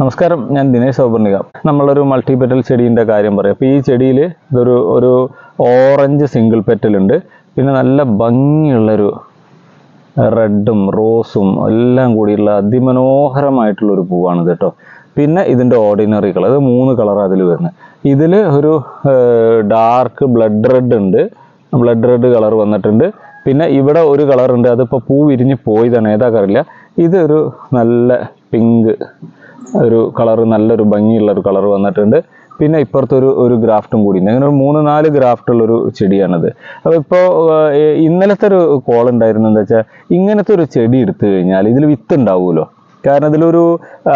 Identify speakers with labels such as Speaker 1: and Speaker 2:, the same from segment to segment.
Speaker 1: നമസ്കാരം ഞാൻ ദിനേശ് സൗപർണിക നമ്മളൊരു മൾട്ടി പെറ്റൽ ചെടീന്റെ കാര്യം പറയാം. അപ്പോൾ ഈ ചെടിയിൽ ഇതൊരു ഒരു ഓറഞ്ച് സിംഗിൾ പെറ്റലുണ്ട് പിന്നെ നല്ല ഭംഗിയുള്ളൊരു റെഡും റോസും എല്ലാം കൂടിയുള്ള അതിമനോഹരമായിട്ടുള്ളൊരു പൂവാണിത് കേട്ടോ. പിന്നെ ഇതിന്റെ ഓർഡിനറി കളർ ഇത് മൂന്ന് കളർ അതിൽ വരുന്നത് ഇതിൽ ഒരു ഡാർക്ക് ബ്ലഡ് റെഡ് ഉണ്ട്. ബ്ലഡ് റെഡ് കളർ വന്നിട്ടുണ്ട്. പിന്നെ ഇവിടെ ഒരു കളറുണ്ട് അതിപ്പോൾ പൂ വിരിഞ്ഞ് പോയതാണ്. ഏതാ അറിയില്ല. ഇതൊരു നല്ല പിങ്ക് ഒരു കളർ നല്ലൊരു ഭംഗിയുള്ള ഒരു കളർ വന്നിട്ടുണ്ട്. പിന്നെ ഇപ്പുറത്തൊരു ഒരു ഗ്രാഫ്റ്റും കൂടി ഉണ്ട്. അങ്ങനെ ഒരു മൂന്ന് നാല് ഗ്രാഫ്റ്റ് ഉള്ളൊരു ചെടിയാണത് അപ്പോൾ ഇപ്പോൾ ഇന്നലത്തെ ഒരു കോൾ ഉണ്ടായിരുന്നു എന്താ വെച്ചാൽ ഇങ്ങനത്തെ ഒരു ചെടി എടുത്തു കഴിഞ്ഞാൽ ഇതിൽ വിത്ത് ഉണ്ടാവുമല്ലോ. കാരണം ഇതിലൊരു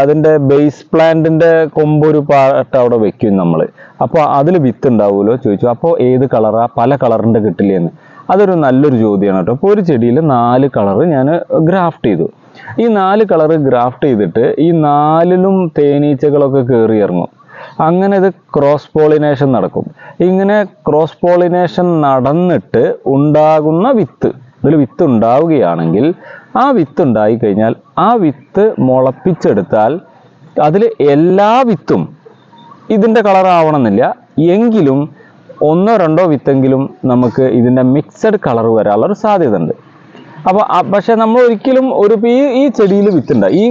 Speaker 1: അതിന്റെ ബേസ് പ്ലാന്റിന്റെ കൊമ്പൊരു പാട്ട് അവിടെ വെക്കും നമ്മൾ അപ്പോൾ അതിൽ വിത്ത് ഉണ്ടാവുമല്ലോ ചോദിച്ചു. അപ്പോൾ ഏത് കളറാ പല കളറിന്റെ കിട്ടില്ലേന്ന്. അതൊരു നല്ലൊരു ചോദ്യമാണ് കേട്ടോ. അപ്പോൾ ഒരു ചെടിയിൽ നാല് കളറ് ഞാൻ ഗ്രാഫ്റ്റ് ചെയ്തു. ഈ നാല് കളർ ഗ്രാഫ്റ്റ് ചെയ്തിട്ട് ഈ നാലിലും തേനീച്ചകളൊക്കെ കയറി ഇറങ്ങും. അങ്ങനെ ഇത് ക്രോസ് പോളിനേഷൻ നടക്കും. ഇങ്ങനെ ക്രോസ് പോളിനേഷൻ നടന്നിട്ട് ഉണ്ടാകുന്ന വിത്ത് ഇതിൽ വിത്ത് ഉണ്ടാവുകയാണെങ്കിൽ ആ വിത്ത് ഉണ്ടായി കഴിഞ്ഞാൽ ആ വിത്ത് മുളപ്പിച്ചെടുത്താൽ അതിൽ എല്ലാ വിത്തും ഇതിന്റെ കളർ ആവണമെന്നില്ല. എങ്കിലും ഒന്നോ രണ്ടോ വിത്തെങ്കിലും നമുക്ക് ഇതിന്റെ മിക്സഡ് കളർ വരാനുള്ളൊരു സാധ്യത ഉണ്ട് അപ്പോൾ പക്ഷെ നമ്മൾ ഒരിക്കലും ഒരു ഈ ഈ ചെടിയിൽ വിത്തുണ്ടായി. ഈ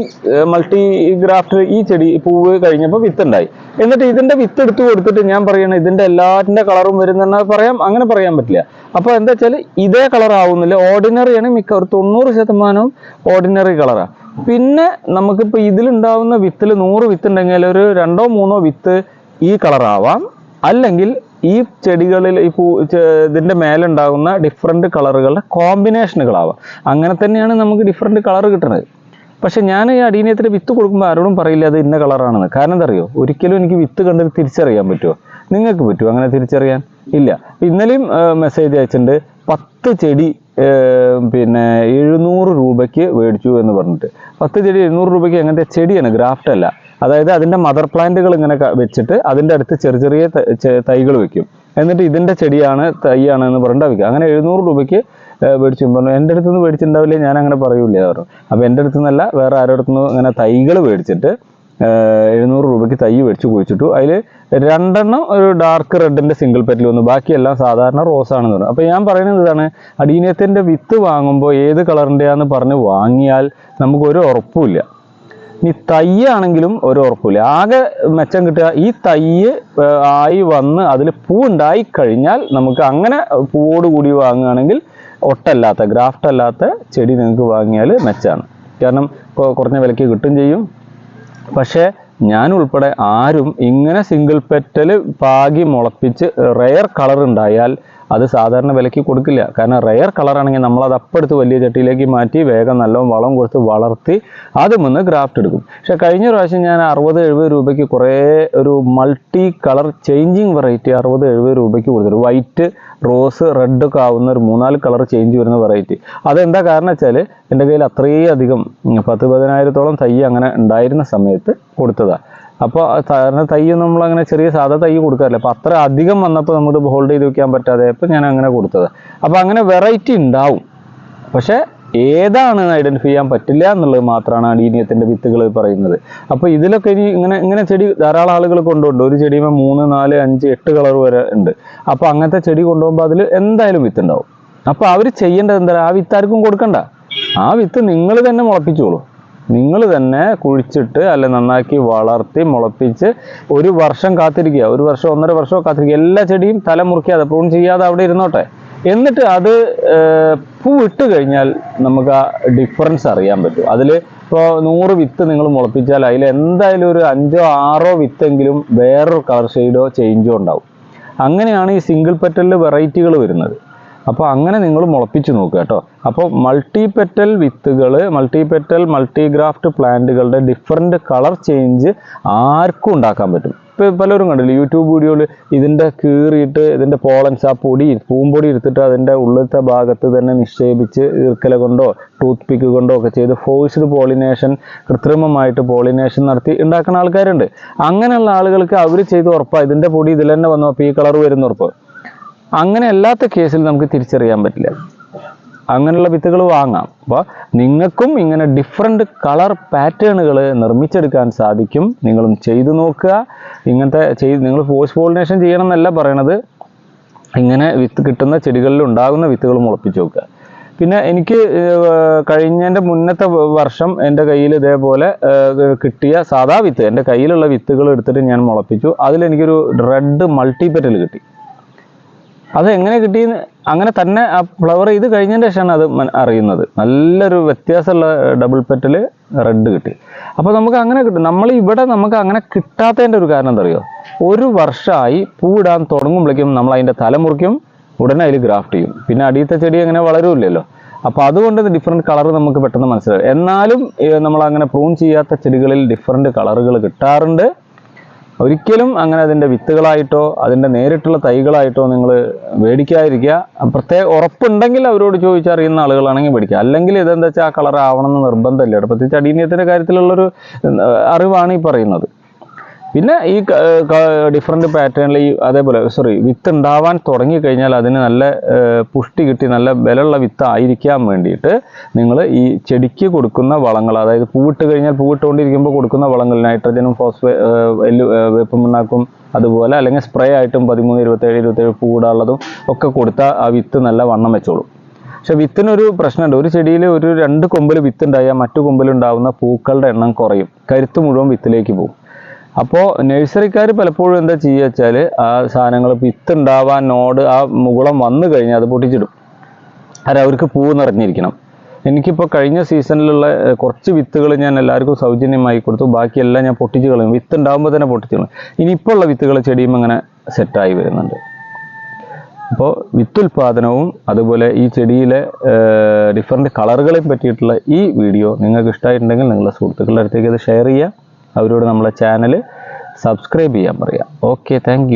Speaker 1: മൾട്ടി ഗ്രാഫ്റ്റ് ഈ ചെടി പൂവ് കഴിഞ്ഞപ്പോൾ വിത്തുണ്ടായി. എന്നിട്ട് ഇതിന്റെ വിത്ത് എടുത്തു കൊടുത്തിട്ട് ഞാൻ പറയണ ഇതിന്റെ എല്ലാറ്റിന്റെ കളറും വരുന്നെന്ന് പറയാം അങ്ങനെ പറയാൻ പറ്റില്ല. അപ്പോൾ എന്താ വെച്ചാൽ ഇതേ കളർ ആവുന്നില്ല. ഓർഡിനറിയാണ് മിക്ക ഒരു തൊണ്ണൂറ് ശതമാനവും ഓർഡിനറി കളറാണ് പിന്നെ നമുക്കിപ്പോൾ ഇതിലുണ്ടാവുന്ന വിത്തിൽ നൂറ് വിത്ത് ഉണ്ടെങ്കിൽ ഒരു രണ്ടോ മൂന്നോ വിത്ത് ഈ കളറാവാം. അല്ലെങ്കിൽ ഈ ചെടികളിൽ ഈ പൂ ഇതിന്റെ മേലുണ്ടാകുന്ന ഡിഫറെന്റ് കളറുകളുടെ കോമ്പിനേഷനുകളാവാം അങ്ങനെ തന്നെയാണ് നമുക്ക് ഡിഫറെന്റ് കളർ കിട്ടുന്നത് പക്ഷേ ഞാൻ ഈ അടീനയത്തിന് വിത്ത് കൊടുക്കുമ്പോൾ ആരോടും പറയില്ല അത് ഇന്ന കളറാണെന്ന് കാരണം എന്താ അറിയോ? ഒരിക്കലും എനിക്ക് വിത്ത് കണ്ടിട്ട് തിരിച്ചറിയാൻ പറ്റുമോ? നിങ്ങൾക്ക് പറ്റുമോ അങ്ങനെ തിരിച്ചറിയാൻ? ഇല്ല. ഇന്നലെയും മെസ്സേജ് അയച്ചിട്ടുണ്ട്. പത്ത് ചെടി പിന്നെ എഴുന്നൂറ് രൂപയ്ക്ക് മേടിച്ചു എന്ന് പറഞ്ഞിട്ട്. പത്ത് ചെടി എഴുന്നൂറ് രൂപയ്ക്ക് എങ്ങനത്തെ ചെടിയാണ് ഗ്രാഫ്റ്റ് അല്ല. അതായത് അതിന്റെ മദർ പ്ലാന്റുകൾ ഇങ്ങനെ വെച്ചിട്ട് അതിന്റെ അടുത്ത് ചെറിയ ചെറിയ തൈകൾ വെക്കും. എന്നിട്ട് ഇതിന്റെ ചെടിയാണ് തൈയാണ് എന്ന് പറഞ്ഞിട്ട് വിൽക്കുക അങ്ങനെ എഴുന്നൂറ് രൂപയ്ക്ക് മേടിച്ചു. പറഞ്ഞു എന്റെ അടുത്ത് നിന്ന് മേടിച്ചിട്ടുണ്ടാവില്ലേ? ഞാൻ അങ്ങനെ പറയൂല പറഞ്ഞു. അപ്പോൾ എന്റെ അടുത്തുനിന്നല്ല വേറെ ആരുടെ അടുത്തുനിന്ന് ഇങ്ങനെ തൈകൾ മേടിച്ചിട്ട് എഴുന്നൂറ് രൂപയ്ക്ക് തൈ മേടിച്ച് കുഴിച്ചിട്ടു. അതിൽ രണ്ടെണ്ണം ഒരു ഡാർക്ക് റെഡിന്റെ സിംഗിൾ പെറ്റിൽ വന്നു. ബാക്കിയെല്ലാം സാധാരണ റോസ് ആണെന്ന് പറഞ്ഞു. അപ്പോൾ ഞാൻ പറയുന്നത് ഇതാണ് അടീനത്തിന്റെ വിത്ത് വാങ്ങുമ്പോൾ ഏത് കളറിന്റെയാന്ന് പറഞ്ഞ് വാങ്ങിയാൽ നമുക്കൊരു ഉറപ്പുമില്ല. ഇനി തയ്യാണെങ്കിലും ഒരു ഉറപ്പില്ല ആകെ മെച്ചം കിട്ടുക ഈ തയ്യ് ആയി വന്ന് അതിൽ പൂ ഉണ്ടായി കഴിഞ്ഞാൽ നമുക്ക് അങ്ങനെ പൂവോട് കൂടി വാങ്ങുകയാണെങ്കിൽ ഒട്ടല്ലാത്ത ഗ്രാഫ്റ്റ് അല്ലാത്ത ചെടി നിങ്ങൾക്ക് വാങ്ങിയാൽ മെച്ചാണ്. കാരണം ഇപ്പോൾ കുറഞ്ഞ വിലയ്ക്ക് കിട്ടും ചെയ്യും. പക്ഷേ ഞാൻ ഉൾപ്പെടെ ആരും ഇങ്ങനെ സിംഗിൾ പെറ്റൽ പാകി മുളപ്പിച്ച് റെയർ കളർ ഉണ്ടായാൽ അത് സാധാരണ വിലയ്ക്ക് കൊടുക്കില്ല. കാരണം റെയർ കളറാണെങ്കിൽ നമ്മളത് അപ്പെടുത്ത് വലിയ ചട്ടിയിലേക്ക് മാറ്റി വേഗം നല്ലോണം വളം കൊടുത്ത് വളർത്തി അത് മുന്ന് ഗ്രാഫ്റ്റ് എടുക്കും. പക്ഷെ കഴിഞ്ഞ പ്രാവശ്യം ഞാൻ അറുപത് എഴുപത് രൂപയ്ക്ക് കുറേ ഒരു മൾട്ടി കളർ ചേഞ്ചിങ് വെറൈറ്റി അറുപത് എഴുപത് രൂപയ്ക്ക് കൊടുത്തിട്ട് വൈറ്റ് റോസ് റെഡ് ഒക്കെ ആവുന്ന ഒരു മൂന്നാൽ കളർ ചേഞ്ച് വരുന്ന വെറൈറ്റി അതെന്താ കാരണം വെച്ചാൽ എന്റെ കയ്യിൽ അത്രയധികം പത്ത് പതിനായിരത്തോളം തൈ അങ്ങനെ ഉണ്ടായിരുന്ന സമയത്ത് കൊടുത്തതാണ് അപ്പോൾ സാധാരണ തൈ നമ്മൾ അങ്ങനെ ചെറിയ സാധാ തൈ കൊടുക്കാറില്ല. അപ്പോൾ അത്ര അധികം വന്നപ്പോൾ നമുക്ക് ഹോൾഡ് ചെയ്ത് വെക്കാൻ പറ്റാതെ അപ്പോൾ ഞാൻ അങ്ങനെ കൊടുത്തത്. അപ്പോൾ അങ്ങനെ വെറൈറ്റി ഉണ്ടാവും. പക്ഷേ ഏതാണ് ഐഡന്റിഫൈ ചെയ്യാൻ പറ്റില്ല എന്നുള്ളത് മാത്രമാണ് അടീനിയത്തിന്റെ വിത്തുകൾ പറയുന്നത്. അപ്പോൾ ഇതിലൊക്കെ ഇനി ഇങ്ങനെ ഇങ്ങനെ ചെടി ധാരാളം ആളുകൾ കൊണ്ടുപോകുന്നുണ്ട്. ഒരു ചെടിയുമ്പോൾ മൂന്ന് നാല് അഞ്ച് എട്ട് കളർ വരെ ഉണ്ട്. അപ്പോൾ അങ്ങനത്തെ ചെടി കൊണ്ടുപോകുമ്പോൾ അതിൽ എന്തായാലും വിത്ത് ഉണ്ടാവും. അപ്പോൾ അവർ ചെയ്യേണ്ടത് എന്താ? ആ വിത്ത് ആർക്കും കൊടുക്കണ്ട. ആ വിത്ത് നിങ്ങൾ തന്നെ മുളപ്പിച്ചോളൂ. നിങ്ങൾ തന്നെ കുഴിച്ചിട്ട് അല്ലെ നന്നാക്കി വളർത്തി മുളപ്പിച്ച് ഒരു വർഷം കാത്തിരിക്കുക. ഒരു വർഷം ഒന്നര വർഷം കാത്തിരിക്കുക. എല്ലാ ചെടിയും തല മുറിക്കാതെ പ്രൂൺ ചെയ്യാതെ അവിടെ ഇരുന്നോട്ടെ. എന്നിട്ട് അത് പൂവിട്ട് കഴിഞ്ഞാൽ നമുക്ക് ആ ഡിഫറൻസ് അറിയാൻ പറ്റും. അതിൽ ഇപ്പോൾ നൂറ് വിത്ത് നിങ്ങൾ മുളപ്പിച്ചാൽ അതിൽ എന്തായാലും ഒരു അഞ്ചോ ആറോ വിത്തെങ്കിലും വേറൊരു കളർ ഷെയ്ഡോ ചേഞ്ചോ ഉണ്ടാവും. അങ്ങനെയാണ് ഈ സിംഗിൾ പെറ്റലിൽ വെറൈറ്റികൾ വരുന്നത്. അപ്പോൾ അങ്ങനെ നിങ്ങൾ മുളപ്പിച്ച് നോക്കുക കേട്ടോ. അപ്പോൾ മൾട്ടിപെറ്റൽ വിത്തുകൾ മൾട്ടിപെറ്റൽ മൾട്ടിഗ്രാഫ്റ്റ് മൾട്ടി ഗ്രാഫ്റ്റ് പ്ലാന്റുകളുടെ ഡിഫറെന്റ് കളർ ചേഞ്ച് ആർക്കും ഉണ്ടാക്കാൻ പറ്റും. ഇപ്പോൾ പലരും കണ്ടില്ല യൂട്യൂബ് വീഡിയോയിൽ ഇതിന്റെ കീറിയിട്ട് ഇതിന്റെ പോളൻസ് ആ പൊടി പൂമ്പൊടി എടുത്തിട്ട് അതിന്റെ ഉള്ളിലത്തെ ഭാഗത്ത് തന്നെ നിക്ഷേപിച്ച് ഈർക്കല കൊണ്ടോ ടൂത്ത് പിക്ക് കൊണ്ടോ ഒക്കെ ചെയ്ത് ഫോഴ്സ്ഡ് പോളിനേഷൻ കൃത്രിമമായിട്ട് പോളിനേഷൻ നടത്തി ഉണ്ടാക്കുന്ന ആൾക്കാരുണ്ട്. അങ്ങനെയുള്ള ആളുകൾക്ക് അവർ ചെയ്ത് ഉറപ്പാണ് ഇതിന്റെ പൊടി ഇതിൽ തന്നെ വന്നു അപ്പോൾ ഈ കളർ വരുന്ന ഉറപ്പ്. അങ്ങനെ അല്ലാത്ത കേസിൽ നമുക്ക് തിരിച്ചറിയാൻ പറ്റില്ല. അങ്ങനെയുള്ള വിത്തുകൾ വാങ്ങാം. അപ്പോൾ നിങ്ങൾക്കും ഇങ്ങനെ ഡിഫറെന്റ് കളർ പാറ്റേണുകൾ നിർമ്മിച്ചെടുക്കാൻ സാധിക്കും. നിങ്ങളും ചെയ്തു നോക്കുക. ഇങ്ങനത്തെ ചെയ്ത് നിങ്ങൾ ഫോഴ്സ് പോളിനേഷൻ ചെയ്യണം എന്നല്ല പറയണത്. ഇങ്ങനെ വിത്ത് കിട്ടുന്ന ചെടികളിൽ ഉണ്ടാകുന്ന വിത്തുകൾ മുളപ്പിച്ച് നോക്കുക പിന്നെ എനിക്ക് കഴിഞ്ഞതിന്റെ മുന്നത്തെ വർഷം എന്റെ കയ്യിൽ ഇതേപോലെ കിട്ടിയ സാധാ വിത്ത് എന്റെ കയ്യിലുള്ള വിത്തുകൾ എടുത്തിട്ട് ഞാൻ മുളപ്പിച്ചു. അതിലെനിക്കൊരു റെഡ് മൾട്ടിപെറ്റൽ കിട്ടി. അത് എങ്ങനെ കിട്ടി അങ്ങനെ തന്നെ ആ ഫ്ലവർ ചെയ്ത് കഴിഞ്ഞതിന് ശേഷമാണ് അത് അറിയുന്നത്. നല്ലൊരു വ്യത്യാസമുള്ള ഡബിൾ പെറ്റൽ റെഡ് കിട്ടി. അപ്പോൾ നമുക്ക് അങ്ങനെ കിട്ടും. നമ്മൾ ഇവിടെ നമുക്ക് അങ്ങനെ കിട്ടാത്തതിന്റെ ഒരു കാരണം എന്താ അറിയോ? ഒരു വർഷമായി പൂവിടാൻ തുടങ്ങുമ്പോഴേക്കും നമ്മൾ അതിന്റെ തല മുറിക്കും ഉടനെ അതിൽ ഗ്രാഫ്റ്റ് ചെയ്യും. പിന്നെ അടിയത്തെ ചെടി അങ്ങനെ വളരുമില്ലല്ലോ അപ്പോൾ അതുകൊണ്ട് ഡിഫറെന്റ് കളർ നമുക്ക് പെട്ടെന്ന് മനസ്സിലാവും എന്നാലും നമ്മൾ അങ്ങനെ പ്രൂൺ ചെയ്യാത്ത ചെടികളിൽ ഡിഫറെന്റ് കളറുകൾ കിട്ടാറുണ്ട്. ഒരിക്കലും അങ്ങനെ അതിന്റെ വിത്തുകളായിട്ടോ അതിന്റെ നേരിട്ടുള്ള തൈകളായിട്ടോ നിങ്ങൾ മേടിക്കാതിരിക്കുക. പ്രത്യേക ഉറപ്പുണ്ടെങ്കിൽ അവരോട് ചോദിച്ചറിയുന്ന ആളുകളാണെങ്കിൽ മേടിക്കുക. അല്ലെങ്കിൽ ഇതെന്താ വെച്ചാൽ ആ കളർ ആവണമെന്ന് നിർബന്ധമില്ല. പ്രത്യേകിച്ച് അടീനത്തിന്റെ കാര്യത്തിലുള്ളൊരു അറിവാണ് ഈ പറയുന്നത്. പിന്നെ ഈ ഡിഫറെന്റ് പാറ്റേണിൽ ഈ അതേപോലെ സോറി വിത്ത് ഉണ്ടാവാൻ തുടങ്ങിക്കഴിഞ്ഞാൽ അതിന് നല്ല പുഷ്ടി കിട്ടി നല്ല ബലമുള്ള വിത്ത് ആയിരിക്കാൻ വേണ്ടിയിട്ട് നിങ്ങൾ ഈ ചെടിക്ക് കൊടുക്കുന്ന വളങ്ങൾ അതായത് പൂവിട്ട് കഴിഞ്ഞാൽ പൂവിട്ടുകൊണ്ടിരിക്കുമ്പോൾ കൊടുക്കുന്ന വളങ്ങൾ നൈട്രജനും ഫോസ്ഫേ എല്ലു വേപ്പമുണ്ണാക്കും അതുപോലെ അല്ലെങ്കിൽ സ്പ്രേ ആയിട്ടും പതിമൂന്ന് ഇരുപത്തേഴ് ഇരുപത്തേഴ് പൂവിടാനുള്ളതും ഒക്കെ കൊടുത്താൽ ആ വിത്ത് നല്ല വണ്ണം വെച്ചോളും. പക്ഷെ വിത്തിനൊരു പ്രശ്നമുണ്ട്. ഒരു ചെടിയിൽ ഒരു രണ്ട് കൊമ്പിൽ വിത്ത് ഉണ്ടായാൽ മറ്റു കൊമ്പിലുണ്ടാവുന്ന പൂക്കളുടെ എണ്ണം കുറയും. കരുത്ത് മുഴുവൻ വിത്തിലേക്ക് പോകും. അപ്പോൾ നഴ്സറിക്കാർ പലപ്പോഴും എന്താ ചെയ്യുക വെച്ചാൽ ആ സാധനങ്ങൾ വിത്ത് ഉണ്ടാവാൻ നോട് ആ മുകുളം വന്നു കഴിഞ്ഞാൽ അത് പൊട്ടിച്ചിടും. അത് അവർക്ക് പൂവ് നിറഞ്ഞിരിക്കണം. എനിക്കിപ്പോൾ കഴിഞ്ഞ സീസണിലുള്ള കുറച്ച് വിത്തുകൾ ഞാൻ എല്ലാവർക്കും സൗജന്യമായി കൊടുത്തു. ബാക്കിയെല്ലാം ഞാൻ പൊട്ടിച്ച് കളയും. വിത്ത് ഉണ്ടാകുമ്പോൾ തന്നെ പൊട്ടിച്ച് കളയും. ഇനിയിപ്പോൾ ഉള്ള വിത്തുകൾ ചെടിയും അങ്ങനെ സെറ്റായി വരുന്നുണ്ട്. അപ്പോൾ വിത്തുൽപാദനവും അതുപോലെ ഈ ചെടിയിലെ ഡിഫറെന്റ് കളറുകളെയും പറ്റിയിട്ടുള്ള ഈ വീഡിയോ നിങ്ങൾക്ക് ഇഷ്ടമായിട്ടുണ്ടെങ്കിൽ നിങ്ങളുടെ സുഹൃത്തുക്കളുടെ അടുത്തേക്ക് അത് ഷെയർ ചെയ്യുക. അവരോട് നമ്മളെ ചാനൽ സബ്സ്ക്രൈബ് ചെയ്യാൻ പറയുക ഓക്കെ താങ്ക്